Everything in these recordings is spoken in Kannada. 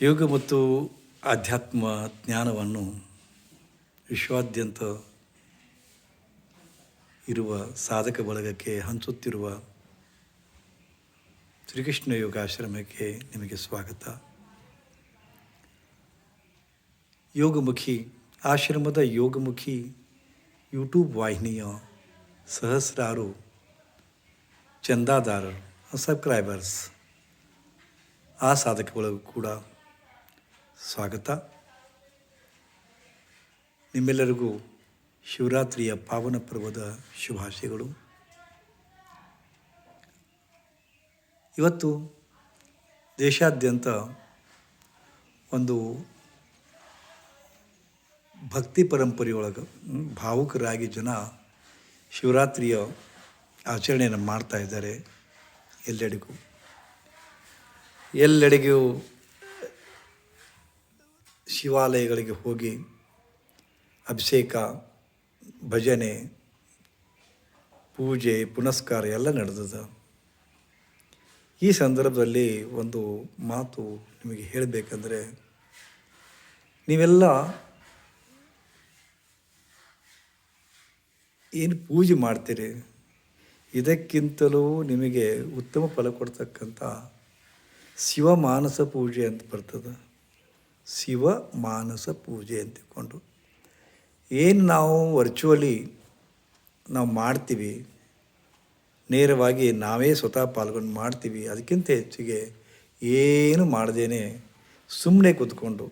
ಯೋಗ ಮತ್ತು ಆಧ್ಯಾತ್ಮ ಜ್ಞಾನವನ್ನು ವಿಶ್ವಾದ್ಯಂತ ಇರುವ ಸಾಧಕ ಬಳಗಕ್ಕೆ ಹಂಚುತ್ತಿರುವ ಶ್ರೀಕೃಷ್ಣ ಯೋಗಾಶ್ರಮಕ್ಕೆ ನಿಮಗೆ ಸ್ವಾಗತ. ಯೋಗಮುಖಿ ಆಶ್ರಮದ ಯೋಗಮುಖಿ ಯೂಟ್ಯೂಬ್ ವಾಹಿನಿಯ ಸಹಸ್ರಾರು ಚಂದಾದಾರರು ಸಬ್ಸ್ಕ್ರೈಬರ್ಸ್ ಆ ಸಾಧಕಗಳಿಗೂ ಕೂಡ ಸ್ವಾಗತ. ನಿಮ್ಮೆಲ್ಲರಿಗೂ ಶಿವರಾತ್ರಿಯ ಪಾವನ ಪರ್ವದ ಶುಭಾಶಯಗಳು. ಇವತ್ತು ದೇಶಾದ್ಯಂತ ಒಂದು ಭಕ್ತಿ ಪರಂಪರೆಯೊಳಗೆ ಭಾವುಕರಾಗಿ ಜನ ಶಿವರಾತ್ರಿಯ ಆಚರಣೆಯನ್ನು ಮಾಡ್ತಾ ಇದ್ದಾರೆ ಎಲ್ಲೆಡೆಗೂ. ಎಲ್ಲೆಡೆಗೂ ಶಿವಾಲಯಗಳಿಗೆ ಹೋಗಿ ಅಭಿಷೇಕ, ಭಜನೆ, ಪೂಜೆ, ಪುನಸ್ಕಾರ ಎಲ್ಲ ನಡೆದದ. ಈ ಸಂದರ್ಭದಲ್ಲಿ ಒಂದು ಮಾತು ನಿಮಗೆ ಹೇಳಬೇಕಂದ್ರೆ, ನೀವೆಲ್ಲ ಏನು ಪೂಜೆ ಮಾಡ್ತೀರಿ? ಇದಕ್ಕಿಂತಲೂ ನಿಮಗೆ ಉತ್ತಮ ಫಲ ಕೊಡ್ತಕ್ಕಂಥ ಶಿವ ಮಾನಸ ಪೂಜೆ ಅಂತ ಬರ್ತದೆ. ಶಿವ ಮಾನಸ ಪೂಜೆ ಅಂತ ತಿಳ್ಕೊಂಡು ಏನು ನಾವು ವರ್ಚುವಲಿ ನಾವು ಮಾಡ್ತೀವಿ, ನೇರವಾಗಿ ನಾವೇ ಸ್ವತಃ ಪಾಲ್ಗೊಂಡು ಮಾಡ್ತೀವಿ, ಅದಕ್ಕಿಂತ ಹೆಚ್ಚಿಗೆ ಏನು ಮಾಡದೇನೆ ಸುಮ್ಮನೆ ಕೂತ್ಕೊಂಡು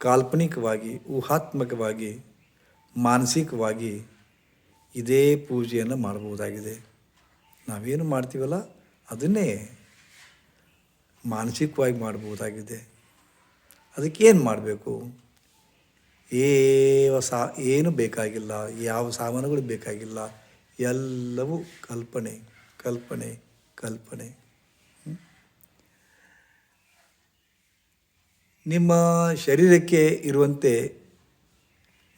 ಕಾಲ್ಪನಿಕವಾಗಿ, ಊಹಾತ್ಮಕವಾಗಿ, ಮಾನಸಿಕವಾಗಿ ಇದೇ ಪೂಜೆಯನ್ನು ಮಾಡಬಹುದಾಗಿದೆ ನಾವೇನು ಮಾಡ್ತೀವಲ್ಲ, ಅದನ್ನೇ ಮಾನಸಿಕವಾಗಿ ಮಾಡಬಹುದಾಗಿದೆ ಅದಕ್ಕೇನು ಮಾಡಬೇಕು? ಏವ ಸಾ, ಏನು ಬೇಕಾಗಿಲ್ಲ, ಯಾವ ಸಾಮಾನುಗಳು ಬೇಕಾಗಿಲ್ಲ, ಎಲ್ಲವೂ ಕಲ್ಪನೆ ಕಲ್ಪನೆ ಕಲ್ಪನೆ. ನಿಮ್ಮ ಶರೀರಕ್ಕೆ ಇರುವಂತೆ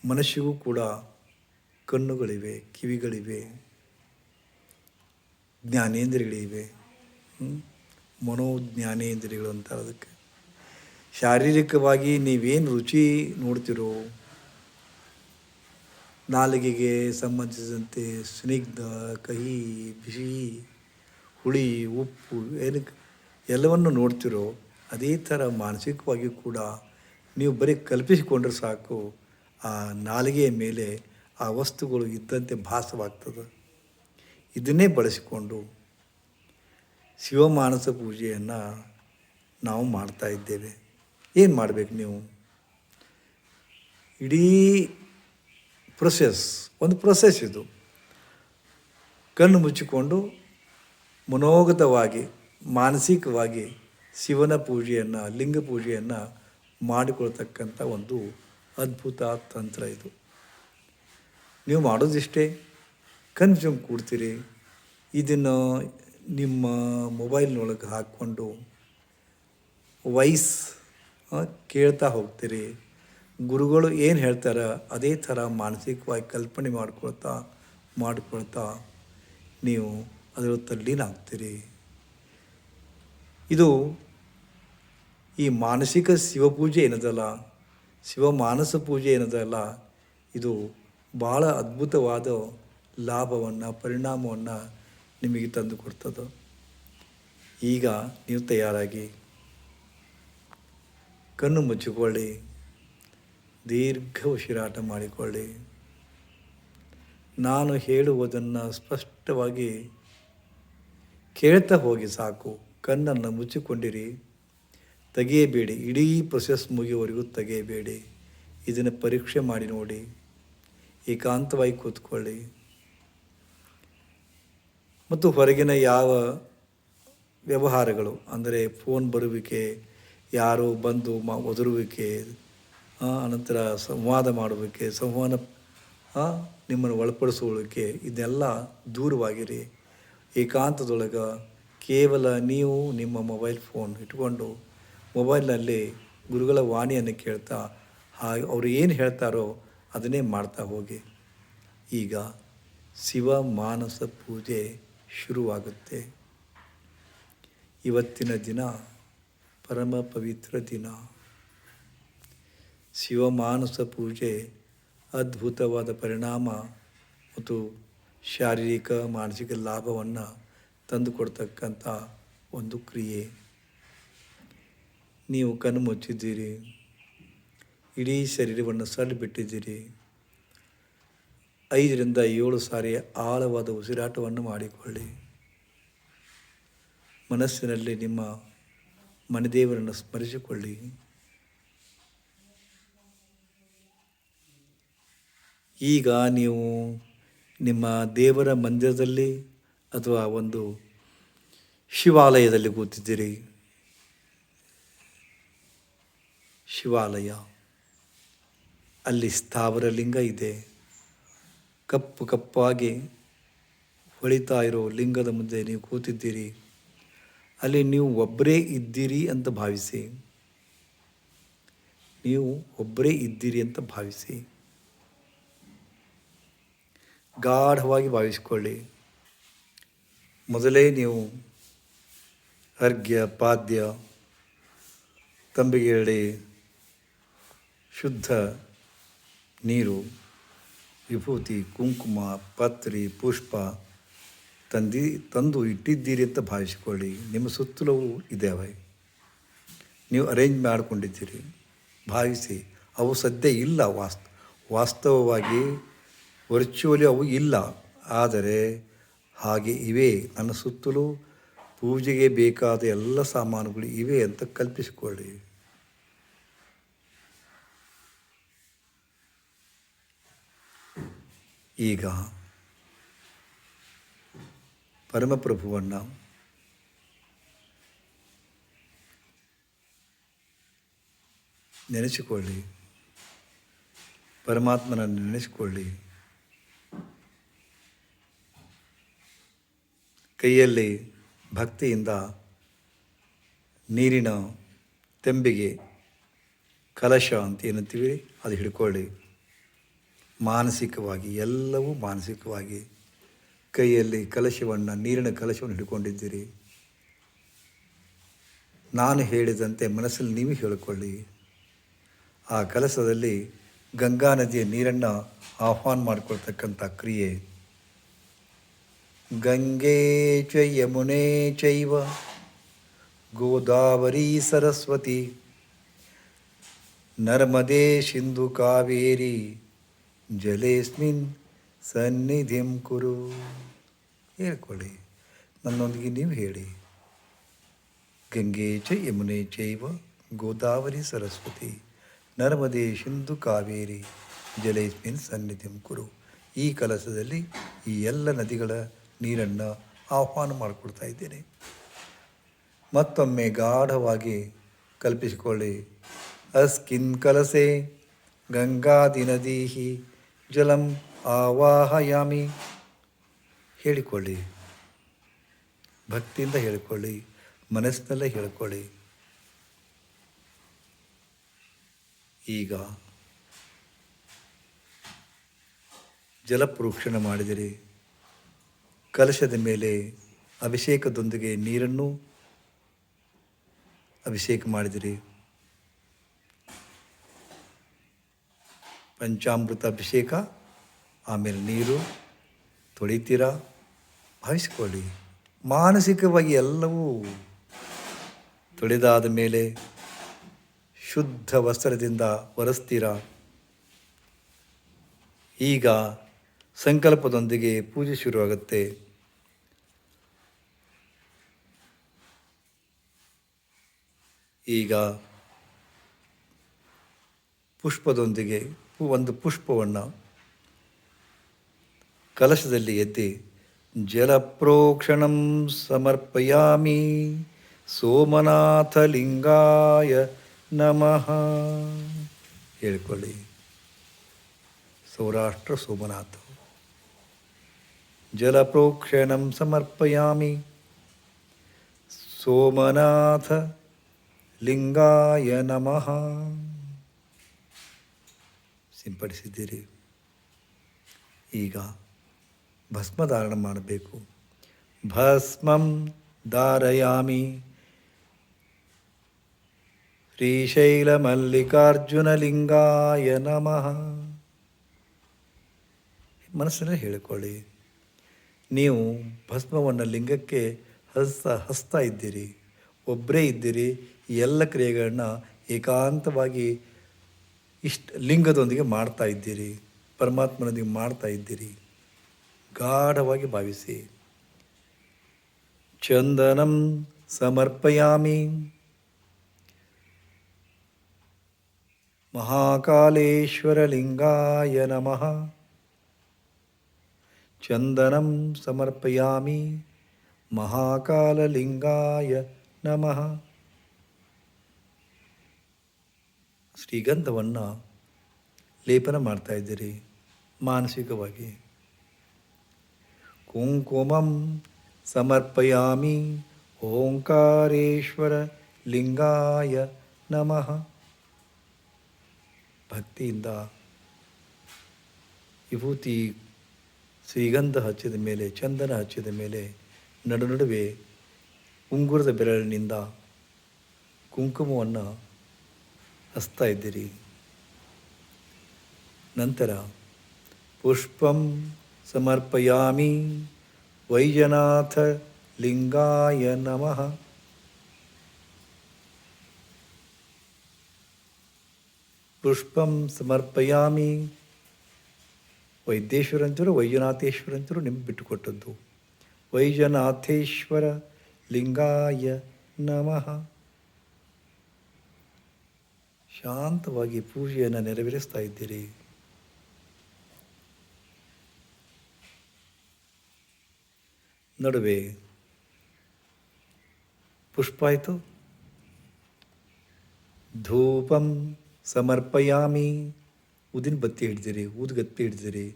ಮನಸ್ಸಿಗೂ ಕೂಡ ಕಣ್ಣುಗಳಿವೆ, ಕಿವಿಗಳಿವೆ, ಜ್ಞಾನೇಂದ್ರಿಯಗಳಿವೆ? ಮನೋಜ್ಞಾನೇಂದ್ರಿಯಗಳು ಅಂತಾರೆ ಅದಕ್ಕೆ. ಶಾರೀರಿಕವಾಗಿ ನೀವೇನು ರುಚಿ ನೋಡ್ತಿರೋ ನಾಲಿಗೆಗೆ ಸಂಬಂಧಿಸಿದಂತೆ ಸ್ನಿಗ್ಧ, ಕಹಿ, ಬಿಸಿ, ಹುಳಿ, ಉಪ್ಪು ಏನು ಎಲ್ಲವನ್ನು ನೋಡ್ತಿರೋ ಅದೇ ಥರ ಮಾನಸಿಕವಾಗಿ ಕೂಡ ನೀವು ಬರೀ ಕಲ್ಪಿಸಿಕೊಂಡ್ರೆ ಸಾಕು, ಆ ನಾಲಿಗೆಯ ಮೇಲೆ ಆ ವಸ್ತುಗಳು ಇದ್ದಂತೆ ಭಾಸವಾಗ್ತದೆ. ಇದನ್ನೇ ಬಳಸಿಕೊಂಡು ಶಿವಮಾನಸ ಪೂಜೆಯನ್ನು ನಾವು ಮಾಡ್ತಾ ಇದ್ದೇವೆ. ಏನು ಮಾಡಬೇಕು ನೀವು? ಇಡೀ ಪ್ರೊಸೆಸ್ ಒಂದು ಪ್ರೊಸೆಸ್ ಇದು. ಕಣ್ಣು ಮುಚ್ಚಿಕೊಂಡು ಮನೋಗತವಾಗಿ ಮಾನಸಿಕವಾಗಿ ಶಿವನ ಪೂಜೆಯನ್ನು ಲಿಂಗ ಪೂಜೆಯನ್ನು ಮಾಡಿಕೊಳ್ತಕ್ಕಂಥ ಒಂದು ಅದ್ಭುತ ತಂತ್ರ ಇದು. ನೀವು ಮಾಡೋದಿಷ್ಟೇ? ಕನ್ಫ್ಯೂಮ್ ಕೂಡ್ತೀರಿ? ಇದನ್ನು ನಿಮ್ಮ ಮೊಬೈಲ್ನೊಳಗೆ ಹಾಕ್ಕೊಂಡು ವಾಯ್ಸ್ ಆ, ಕೇಳ್ತಾ ಹೋಗ್ತೀರಿ. ಗುರುಗಳು ಏನು ಹೇಳ್ತಾರೆ, ಅದೇ ಥರ ಮಾನಸಿಕವಾಗಿ ಕಲ್ಪನೆ ಮಾಡ್ಕೊಳ್ತಾ ಮಾಡ್ಕೊಳ್ತಾ ನೀವು ಅದರ ತಲ್ಲೀನಾಗ್ತೀರಿ ಇದು ಈ ಮಾನಸಿಕ ಶಿವಪೂಜೆ ಏನದಲ್ಲ ಶಿವ ಮಾನಸ ಪೂಜೆ ಏನದಲ್ಲ, ಇದು ಭಾಳ ಅದ್ಭುತವಾದ ಲಾಭವನ್ನು, ಪರಿಣಾಮವನ್ನು ನಿಮಗೆ ತಂದು ಕೊಡ್ತದೆ. ಈಗ ನೀವು ತಯಾರಾಗಿ ಕಣ್ಣು ಮುಚ್ಚಿಕೊಳ್ಳಿ. ದೀರ್ಘ ಉಸಿರಾಟ ಮಾಡಿಕೊಳ್ಳಿ. ನಾನು ಹೇಳುವುದನ್ನು ಸ್ಪಷ್ಟವಾಗಿ ಕೇಳ್ತಾ ಹೋಗಿ ಸಾಕು. ಕಣ್ಣನ್ನು ಮುಚ್ಚಿಕೊಂಡಿರಿ. ತೆಗೆಯಬೇಡಿ. ಇಡೀ ಪ್ರೊಸೆಸ್ ಮುಗಿಯುವವರೆಗೂ ತೆಗೆಯಬೇಡಿ. ಇದನ್ನು ಪರೀಕ್ಷೆ ಮಾಡಿ ನೋಡಿ. ಏಕಾಂತವಾಗಿ ಕೂತ್ಕೊಳ್ಳಿ. ಮತ್ತು ಹೊರಗಿನ ಯಾವ ವ್ಯವಹಾರಗಳು, ಅಂದರೆ ಫೋನ್ ಬರುವಿಕೆ ಯಾರೋ ಬಂದು ಮಾ ಒದರುವಿಕೆ ಅನಂತರ ಸಂವಾದ ಮಾಡುವಿಕೆ, ಸಂವಹನ ನಿಮ್ಮನ್ನು ಒಳಪಡಿಸುವಿಕೆ ಇದೆಲ್ಲ ದೂರವಾಗಿರಿ. ಏಕಾಂತದೊಳಗೆ ಕೇವಲ ನೀವು ನಿಮ್ಮ ಮೊಬೈಲ್ ಫೋನ್ ಇಟ್ಕೊಂಡು ಮೊಬೈಲ್ನಲ್ಲಿ ಗುರುಗಳ ವಾಣಿಯನ್ನು ಕೇಳ್ತಾ, ಹಾಗೆ ಅವರು ಏನು ಹೇಳ್ತಾರೋ ಅದನ್ನೇ ಮಾಡ್ತಾ ಹೋಗಿ. ಈಗ ಶಿವ ಮಾನಸ ಪೂಜೆ ಶುರುವಾಗುತ್ತೆ. ಇವತ್ತಿನ ದಿನ ಪರಮ ಪವಿತ್ರ ದಿನ. ಶಿವಮಾನಸ ಪೂಜೆ, ಅದ್ಭುತವಾದ ಪರಿಣಾಮ ಮತ್ತು ಶಾರೀರಿಕ, ಮಾನಸಿಕ ಲಾಭವನ್ನು ತಂದುಕೊಡ್ತಕ್ಕಂಥ ಒಂದು ಕ್ರಿಯೆ. ನೀವು ಕಣ್ಣು ಮುಚ್ಚಿದ್ದೀರಿ, ಇಡೀ ಶರೀರವನ್ನು ಸಡ್ ಬಿಟ್ಟಿದ್ದೀರಿ ಐದರಿಂದ ಏಳು ಸಾರಿ ಆಳವಾದ ಉಸಿರಾಟವನ್ನು ಮಾಡಿಕೊಳ್ಳಿ. ಮನಸ್ಸಿನಲ್ಲಿ ನಿಮ್ಮ ಮನೆದೇವರನ್ನು ಸ್ಮರಿಸಿಕೊಳ್ಳಿ ಈಗ ನೀವು ನಿಮ್ಮ ದೇವರ ಮಂದಿರದಲ್ಲಿ ಅಥವಾ ಒಂದು ಶಿವಾಲಯದಲ್ಲಿ ಕೂತಿದ್ದೀರಿ. ಶಿವಾಲಯ. ಅಲ್ಲಿ ಸ್ಥಾವರ ಲಿಂಗ ಇದೆ. ಕಪ್ಪು ಕಪ್ಪಾಗಿ ಹೊಳಿತಾ ಇರೋ ಲಿಂಗದ ಮುಂದೆ ನೀವು ಕೂತಿದ್ದೀರಿ. ಅಲ್ಲಿ ನೀವು ಒಬ್ಬರೇ ಇದ್ದೀರಿ ಅಂತ ಭಾವಿಸಿ. ನೀವು ಒಬ್ಬರೇ ಇದ್ದೀರಿ ಅಂತ ಭಾವಿಸಿ. ಗಾಢವಾಗಿ ಭಾವಿಸಿಕೊಳ್ಳಿ. ಮೊದಲೇ ನೀವು ಅರ್ಘ್ಯ, ಪಾದ್ಯ ತಂಬಿಗೆಡೆ ಶುದ್ಧ ನೀರು, ವಿಭೂತಿ, ಕುಂಕುಮ, ಪತ್ರಿ, ಪುಷ್ಪ ತಂದಿ ತಂದು ಇಟ್ಟಿದ್ದೀರಿ ಅಂತ ಭಾವಿಸಿಕೊಳ್ಳಿ. ನಿಮ್ಮ ಸುತ್ತಲೂ ಇದ್ದಾವೆ ನೀವು ಅರೇಂಜ್ ಮಾಡಿಕೊಂಡಿದ್ದೀರಿ. ಭಾವಿಸಿ, ಅವು ಸದ್ಯ ಇಲ್ಲ ವಾಸ್ತ, ವಾಸ್ತವವಾಗಿ ವರ್ಚುವಲಿ ಅವು ಇಲ್ಲ. ಆದರೆ ಹಾಗೆ ಇವೆ. ನನ್ನ ಸುತ್ತಲೂ ಪೂಜೆಗೆ ಬೇಕಾದ ಎಲ್ಲ ಸಾಮಾನುಗಳು ಇವೆ ಅಂತ ಕಲ್ಪಿಸಿಕೊಳ್ಳಿ. ಈಗ ಪರಮಪ್ರಭುವನ್ನು ನೆನೆಸಿಕೊಳ್ಳಿ. ಪರಮಾತ್ಮನನ್ನು ನೆನೆಸಿಕೊಳ್ಳಿ. ಕೈಯಲ್ಲಿ ಭಕ್ತಿಯಿಂದ ನೀರಿನ ತೆಂಬಿಗೆ ಕಲಶ ಅಂತ ಏನಂತೀವಿ ಅದು ಹಿಡ್ಕೊಳ್ಳಿ. ಮಾನಸಿಕವಾಗಿ, ಎಲ್ಲವೂ ಮಾನಸಿಕವಾಗಿ. ಕೈಯಲ್ಲಿ ಕಲಶವನ್ನು, ನೀರಿನ ಕಲಶವನ್ನು ಹಿಡ್ಕೊಂಡಿದ್ದೀರಿ. ನಾನು ಹೇಳಿದಂತೆ ಮನಸ್ಸಲ್ಲಿ ನೀವು ಹೇಳಿಕೊಳ್ಳಿ. ಆ ಕಲಸದಲ್ಲಿ ಗಂಗಾ ನದಿಯ ನೀರನ್ನು ಆಹ್ವಾನ ಮಾಡಿಕೊಳ್ತಕ್ಕಂಥ ಕ್ರಿಯೆ. ಗಂಗೆ ಚ ಯಮುನೆ ಚೈವ, ಗೋದಾವರಿ ಸರಸ್ವತಿ, ನರ್ಮದೇ ಸಿಂಧು ಕಾವೇರಿ, ಜಲೇಸ್ಮಿನ್ ಸನ್ನಿಧಿಂ ಕುರು. ಹೇಳ್ಕೊಳ್ಳಿ. ನನ್ನೊಂದಿಗೆ ನೀವು ಹೇಳಿ. ಗಂಗೆ ಚ ಯಮುನೆ ಚೈವ ಗೋದಾವರಿ ಸರಸ್ವತಿ. ನರ್ಮದೆ ಸಿಂಧು ಕಾವೇರಿ. ಜಲೇಸ್ಮಿನ್ ಸನ್ನಿಧಿಂ ಕುರು. ಈ ಕಲಸದಲ್ಲಿ ಈ ಎಲ್ಲ ನದಿಗಳ ನೀರನ್ನು ಆಹ್ವಾನ ಮಾಡಿಕೊಡ್ತಾ ಇದ್ದೇನೆ. ಮತ್ತೊಮ್ಮೆ ಗಾಢವಾಗಿ ಕಲ್ಪಿಸಿಕೊಳ್ಳಿ. ಅಸ್ಕಿನ್ ಕಲಸೆ ಗಂಗಾದಿ ನದೀಹಿ ಜಲಂ ಆವಾಹಯಾಮಿ. ಹೇಳಿಕೊಳ್ಳಿ. ಭಕ್ತಿಯಿಂದ ಹೇಳಿಕೊಳ್ಳಿ. ಮನಸ್ಸಿನಲ್ಲೇ ಹೇಳಿಕೊಳ್ಳಿ. ಈಗ ಜಲಪ್ರೋಕ್ಷಣ ಮಾಡಿದಿರಿ. ಕಲಶದ ಮೇಲೆ ಅಭಿಷೇಕದೊಂದಿಗೆ ನೀರನ್ನು ಅಭಿಷೇಕ ಮಾಡಿದಿರಿ. ಪಂಚಾಮೃತ ಅಭಿಷೇಕ ಆಮೇಲೆ ನೀರು ತೊಳಿತೀರಾ? ಭಾವಿಸಿಕೊಳ್ಳಿ ಮಾನಸಿಕವಾಗಿ ಎಲ್ಲವೂ ತೊಳೆದಾದ ಮೇಲೆ ಶುದ್ಧ ವಸ್ತ್ರದಿಂದ ಒರೆಸ್ತೀರ ಈಗ ಸಂಕಲ್ಪದೊಂದಿಗೆ ಪೂಜೆ ಶುರುವಾಗುತ್ತೆ. ಈಗ ಪುಷ್ಪದೊಂದಿಗೆ ಒಂದು ಪುಷ್ಪವನ್ನು ಕಲಶದಲ್ಲಿ ಎತ್ತಿ ಜಲಪ್ರೋಕ್ಷಣಂ ಸಮರ್ಪಯಾಮಿ ಸೋಮನಾಥಲಿಂಗಾಯ ನಮಃ. ಹೇಳ್ಕೊಳ್ಳಿ. ಸೌರಾಷ್ಟ್ರ ಸೋಮನಾಥ. ಜಲಪ್ರೋಕ್ಷಣಂ ಸಮರ್ಪಯಾಮಿ ಸೋಮನಾಥ ಲಿಂಗಾಯ ನಮಃ. ಸಿಂಪಡಿಸಿದ್ದೀರಿ. ಈಗ ಭಸ್ಮಧಾರಣ ಮಾಡಬೇಕು. ಭಸ್ಮಂ ಧಾರಯಾಮಿ. ಲಿಂಗಾಯ ನಮಃ. ಮನಸ್ಸಿನಲ್ಲಿ ಹೇಳಿಕೊಳ್ಳಿ. ನೀವು ಭಸ್ಮವನ್ನು ಲಿಂಗಕ್ಕೆ ಹಸ್ತ, ಹಸ್ತಾ ಇದ್ದೀರಿ. ಒಬ್ಬರೇ ಇದ್ದೀರಿ. ಎಲ್ಲ ಕ್ರಿಯೆಗಳನ್ನ ಏಕಾಂತವಾಗಿ ಇಷ್ಟ ಲಿಂಗದೊಂದಿಗೆ ಮಾಡ್ತಾ ಇದ್ದೀರಿ. ಪರಮಾತ್ಮನೊಂದಿಗೆ ಮಾಡ್ತಾ ಇದ್ದೀರಿ. ಗಾಢವಾಗಿ ಭಾವಿಸಿ. ಚಂದನಂ ಸಮರ್ಪಯಾಮಿ. ಮಹಾಕಾಲೇಶ್ವರಲಿಂಗಾಯ ನಮಃ. ಚಂದನಂ ಸಮರ್ಪಯಾಮಿ. ಮಹಾಕಾಲಲಿಂಗಾಯ ನಮಃ. ಶ್ರೀಗಂಧವನ್ನು ಲೇಪನ ಮಾಡ್ತಾ ಇದ್ದೀರಿ ಮಾನಸಿಕವಾಗಿ. ಕುಂಕುಮಂ ಸಮರ್ಪಯಾಮಿ ಓಂಕಾರೇಶ್ವರ ಲಿಂಗಾಯ ನಮಃ. ಭಕ್ತಿಯಿಂದ ವಿಭೂತಿ ಶ್ರೀಗಂಧ ಹಚ್ಚಿದ ಮೇಲೆ, ಚಂದನ ಹಚ್ಚಿದ ಮೇಲೆ ನಡು ನಡುವೆ ಉಂಗುರದ ಬೆರಳಿನಿಂದ ಕುಂಕುಮವನ್ನು ಹಚ್ತಾ ಇದ್ದೀರಿ. ನಂತರ ಪುಷ್ಪಂ ಸಮರ್ಪಯಾಮಿ ವೈಜನಾಥ ಲಿಂಗಾಯ ನಮಃ. ಪುಷ್ಪಂ ಸಮರ್ಪಯಾಮಿ ವೈದ್ಯೇಶ್ವರಂಚರು ವೈಜನಾಥೇಶ್ವರಂಚರು ನಿಮ್ಗೆ ಬಿಟ್ಟುಕೊಟ್ಟದ್ದು. ವೈಜನಾಥೇಶ್ವರ ಲಿಂಗಾಯ ನಮಃ. ಶಾಂತವಾಗಿ ಪೂಜೆಯನ್ನು ನೆರವೇರಿಸ್ತಾ ಇದ್ದೀರಿ. ನಡುವೆ ಪುಷ್ಪ ಆಯಿತು ಧೂಪಂ ಸಮರ್ಪಯಾಮಿ. ಉದಿನ ಬತ್ತಿ ಹಿಡಿದಿರಿ ಊದುಗತ್ತಿ ಹಿಡಿದಿರಿ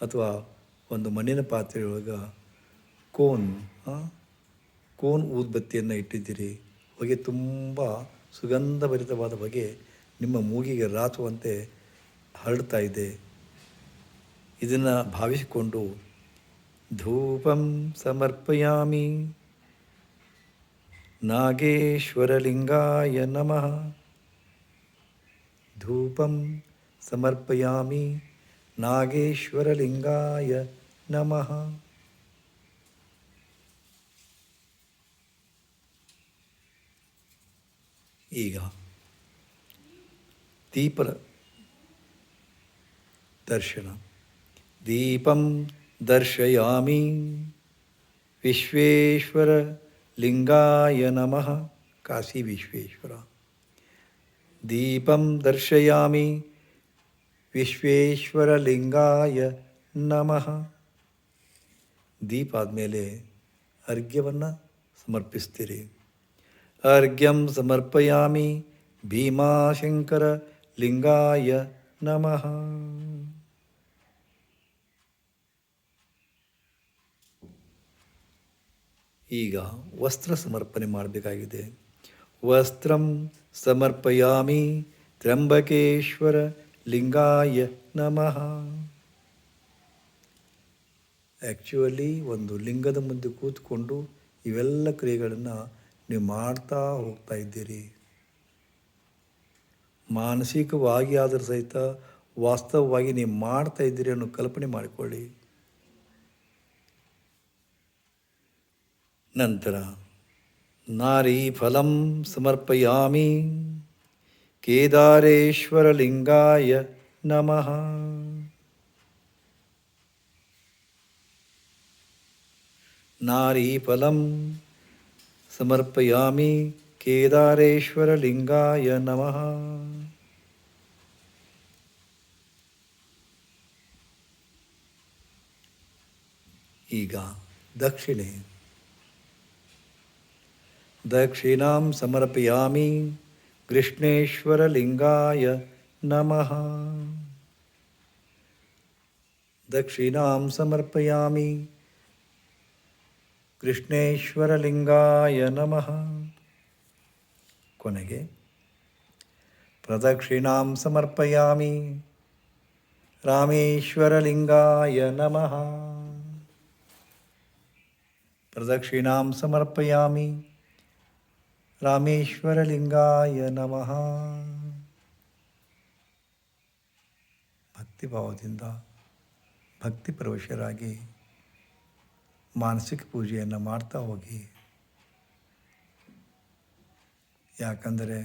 ಅಥವಾ ಒಂದು ಮಣ್ಣಿನ ಪಾತ್ರೆಯೊಳಗೆ ಕೋನ್ ಕೋನ್ ಊದುಬತ್ತಿಯನ್ನು ಇಟ್ಟಿದ್ದೀರಿ. ಹೊಗೆ ತುಂಬ ಸುಗಂಧಭರಿತವಾದ ಹೊಗೆ ನಿಮ್ಮ ಮೂಗಿಗೆ ರಾಚುವಂತೆ ಹರಡ್ತಾ ಇದೆ. ಇದನ್ನು ಭಾವಿಸಿಕೊಂಡು ಧೂಪಂ ಸಮರ್ಪಯಾಮಿ ನಾಗೇಶ್ವರಲಿಂಗಾಯ ನಮಃ ಧೂಪಂ ಸಮರ್ಪಯಾಮಿ ನಾಗೇಶ್ವರಲಿಂಗಾಯ ನಮಃ ಈಗ ದೀಪದ ದರ್ಶನ ದೀಪಂ ದರ್ಶಯಾಮಿ ವಿಶ್ವೇಶ್ವರ ಲಿಂಗಾಯ ನಮಃ ಕಾಶಿ ವಿಶ್ವೇಶ್ವರ ದೀಪಂ ದರ್ಶಯಾಮಿ ವಿಶ್ವೇಶ್ವರ ಲಿಂಗಾಯ ನಮಃ ದೀಪ ಆದಮೇಲೆ ಅರ್ಘ್ಯವನ್ನು ಸಮರ್ಪಿಸ್ತೀರಿ। ಅರ್ಘ್ಯಂ ಸಮರ್ಪಯಾಮಿ ಭೀಮಾಶಂಕರ ಲಿಂಗಾಯ ನಮಃ। ಈಗ ವಸ್ತ್ರ ಸಮರ್ಪಣೆ ಮಾಡಬೇಕಾಗಿದೆ. ವಸ್ತ್ರಂ ಸಮರ್ಪಯಾಮಿ ತ್ರಂಬಕೇಶ್ವರ ಲಿಂಗಾಯ ನಮಃ. ಆ್ಯಕ್ಚುವಲಿ ಒಂದು ಲಿಂಗದ ಮುಂದೆ ಕೂತ್ಕೊಂಡು ಇವೆಲ್ಲ ಕ್ರಿಯೆಗಳನ್ನು ನೀವು ಮಾಡ್ತಾ ಹೋಗ್ತಾ ಇದ್ದೀರಿ. ಮಾನಸಿಕವಾಗಿ ಆದರೂ ಸಹಿತ ವಾಸ್ತವವಾಗಿ ನೀವು ಮಾಡ್ತಾ ಇದ್ದೀರಿ ಅನ್ನೋ ಕಲ್ಪನೆ ಮಾಡಿಕೊಳ್ಳಿ. ನಂತರ ನಾರೀ ಫಲಂ ಸಮರ್ಪಯಾಮಿ ಕೇದಾರೇಶ್ವರಲಿಂಗಾಯ ನಮಃ ನಾರೀ ಫಲಂ ಸಮರ್ಪಯಾಮಿ ಕೇದಾರೇಶ್ವರಲಿಂಗಾಯ ನಮಃ ಈಗ ದಕ್ಷಿಣೆ ದಕ್ಷಿಣಾಂ ಸಮರ್ಪಯಾಮಿ ಕೃಷ್ಣೇಶ್ವರಲಿಂಗಾಯ ನಮಃ ದಕ್ಷಿಣಾಂ ಸಮರ್ಪಯಾಮಿ ಕೃಷ್ಣೇಶ್ವರಲಿಂಗಾಯ ನಮಃ ಕೊನೆಗೆ ಪ್ರದಕ್ಷಿಣಾಂ ಸಮರ್ಪಯಾಮಿ ರಾಮೇಶ್ವರಲಿಂಗಾಯ ನಮಃ ಪ್ರದಕ್ಷಿಣಾಂ ಸಮರ್ಪಯಾಮಿ ರಾಮೇಶ್ವರಲಿಂಗಾಯ ನಮಃ. ಭಕ್ತಿಭಾವದಿಂದ ಭಕ್ತಿ ಪರವಶರಾಗಿ ಮಾನಸಿಕ ಪೂಜೆಯನ್ನು ಮಾಡ್ತಾ ಹೋಗಿ. ಯಾಕಂದರೆ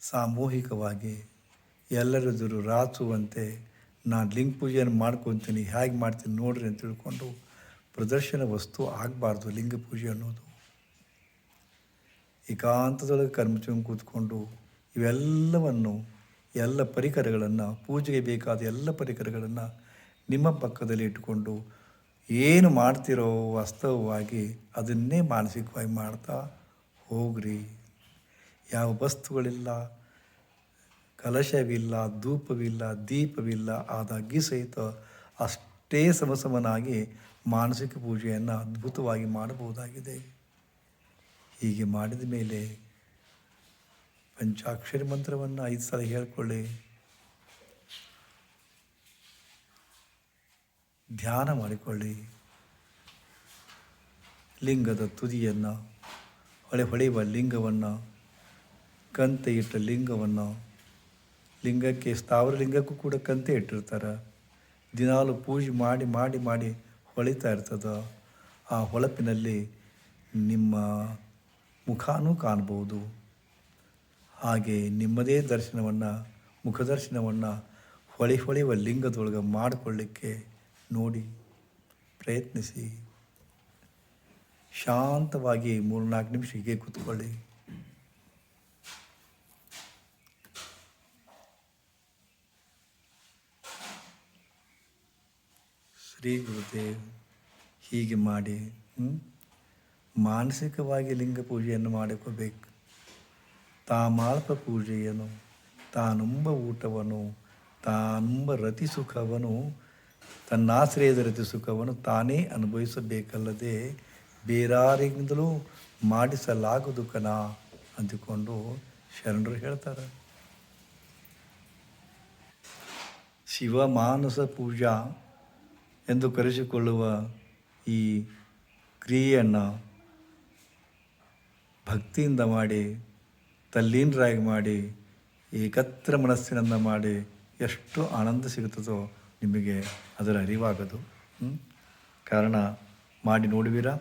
ಸಾಮೂಹಿಕವಾಗಿ ಎಲ್ಲರೆದುರು ರಾಚುವಂತೆ ನಾನು ಲಿಂಗ ಪೂಜೆಯನ್ನು ಮಾಡ್ಕೊತೀನಿ, ಹೇಗೆ ಮಾಡ್ತೀನಿ ನೋಡ್ರಿ ಅಂತ ತಿಳ್ಕೊಂಡು ಪ್ರದರ್ಶನ ವಸ್ತು ಆಗಬಾರ್ದು, ಲಿಂಗ ಪೂಜೆ ಅನ್ನೋದು. ಏಕಾಂತದೊಳಗೆ ಕರ್ಮಚಂಗ್ ಕೂತ್ಕೊಂಡು ಇವೆಲ್ಲವನ್ನು, ಎಲ್ಲ ಪರಿಕರಗಳನ್ನು, ಪೂಜೆಗೆ ಬೇಕಾದ ಎಲ್ಲ ಪರಿಕರಗಳನ್ನು ನಿಮ್ಮ ಪಕ್ಕದಲ್ಲಿ ಇಟ್ಟುಕೊಂಡು ಏನು ಮಾಡ್ತಿರೋ ವಾಸ್ತವವಾಗಿ ಅದನ್ನೇ ಮಾನಸಿಕವಾಗಿ ಮಾಡ್ತಾ ಹೋಗ್ರಿ. ಯಾವ ವಸ್ತುಗಳಿಲ್ಲ, ಕಲಶವಿಲ್ಲ, ಧೂಪವಿಲ್ಲ, ದೀಪವಿಲ್ಲ ಆದಾಗಿ ಸಹಿತ ಅಷ್ಟೇ ಸಮಸಮನಾಗಿ ಮಾನಸಿಕ ಪೂಜೆಯನ್ನು ಅದ್ಭುತವಾಗಿ ಮಾಡಬಹುದಾಗಿದೆ. ಹೀಗೆ ಮಾಡಿದ ಮೇಲೆ ಪಂಚಾಕ್ಷರಿ ಮಂತ್ರವನ್ನು ಐದು ಸಲ ಹೇಳ್ಕೊಳ್ಳಿ. ಧ್ಯಾನ ಮಾಡಿಕೊಳ್ಳಿ. ಲಿಂಗದ ತುದಿಯನ್ನು ಹೊಳೆ ಹೊಳೆಯುವ ಲಿಂಗವನ್ನು, ಕಂತೆ ಇಟ್ಟ ಲಿಂಗವನ್ನು, ಲಿಂಗಕ್ಕೆ ಸ್ಥಾವರ ಲಿಂಗಕ್ಕೂ ಕೂಡ ಕಂತೆ ಇಟ್ಟಿರ್ತಾರೆ. ದಿನಾಲು ಪೂಜೆ ಮಾಡಿ ಮಾಡಿ ಮಾಡಿ ಹೊಳಿತಾ ಇರ್ತದೋ, ಆ ಹೊಳಪಿನಲ್ಲಿ ನಿಮ್ಮ ಮುಖಾನೂ ಕಾಣ್ಬೋದು ಹಾಗೆ ನಿಮ್ಮದೇ ದರ್ಶನವನ್ನು, ಮುಖದರ್ಶನವನ್ನು ಹೊಳಿ ಹೊಳೆಯುವ ಲಿಂಗದೊಳಗೆ ಮಾಡಿಕೊಳ್ಳಿಕ್ಕೆ ನೋಡಿ ಪ್ರಯತ್ನಿಸಿ. ಶಾಂತವಾಗಿ ಮೂರು ನಾಲ್ಕು ನಿಮಿಷ ಹೀಗೆ ಕೂತ್ಕೊಳ್ಳಿ. ಶ್ರೀ ಗುರುದೇವ್ ಹೀಗೆ ಮಾಡಿ ಮಾನಸಿಕವಾಗಿ ಲಿಂಗ ಪೂಜೆಯನ್ನು ಮಾಡಿಕೋಬೇಕು ತಾಮಾಳ್ಪ ಪೂಜೆಯನ್ನು ತಾನುಂಬ ಊಟವನ್ನು ತಾನುಂಬ ರತಿ ಸುಖವನ್ನು ತನ್ನಾಶ್ರಯದ ರತಿ ಸುಖವನ್ನು ತಾನೇ ಅನುಭವಿಸಬೇಕಲ್ಲದೆ ಬೇರಾರಿಂದಲೂ ಮಾಡಿಸಲಾಗದು ಕಣ ಅಂದುಕೊಂಡು ಶರಣರು ಹೇಳ್ತಾರೆ. ಶಿವಮಾನಸ ಪೂಜಾ ಎಂದು ಕರೆಸಿಕೊಳ್ಳುವ ಈ ಕ್ರಿಯೆಯನ್ನು ಭಕ್ತಿಯಿಂದ ಮಾಡಿ, ತಲ್ಲೀನರಾಗಿ ಮಾಡಿ, ಏಕತ್ರ ಮನಸ್ಸಿನಿಂದ ಮಾಡಿ ಎಷ್ಟು ಆನಂದ ಸಿಗುತ್ತದೋ ನಿಮಗೆ ಅದರ ಅರಿವಾಗದು. ಕಾರಣ, ಮಾಡಿ ನೋಡುವಿರಾ?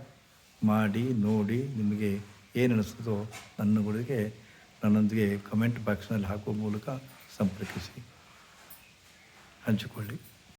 ಮಾಡಿ ನೋಡಿ ನಿಮಗೆ ಏನು ಅನಿಸ್ತದೋ ನನ್ನ ಗುಡಿಗೆ ನನ್ನೊಂದಿಗೆ ಕಮೆಂಟ್ ಬಾಕ್ಸ್ನಲ್ಲಿ ಹಾಕುವ ಮೂಲಕ ಸಂಪರ್ಕಿಸಿ. ಹಂಚಿಕೊಳ್ಳಿ.